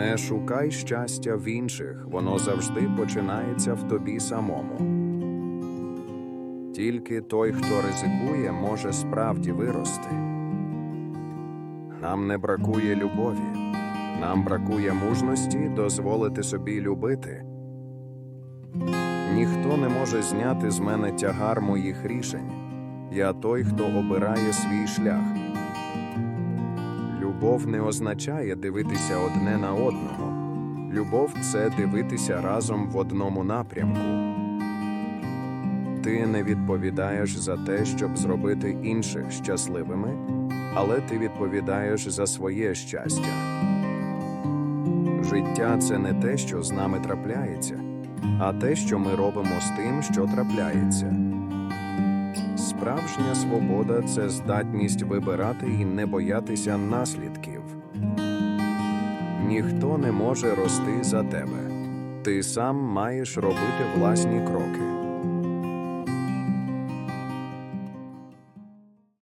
Не шукай щастя в інших, воно завжди починається в тобі самому. Тільки той, хто ризикує, може справді вирости. Нам не бракує любові, нам бракує мужності дозволити собі любити. Ніхто не може зняти з мене тягар моїх рішень. Я той, хто обирає свій шлях. Любов не означає дивитися одне на одного. Любов це дивитися разом в одному напрямку. Ти не відповідаєш за те, щоб зробити інших щасливими, але ти відповідаєш за своє щастя. Життя це не те, що з нами трапляється, а те, що ми робимо з тим, що трапляється. Справжня свобода це здатність вибирати і не боятися наслідків. Ніхто не може рости за тебе. Ти сам маєш робити власні кроки.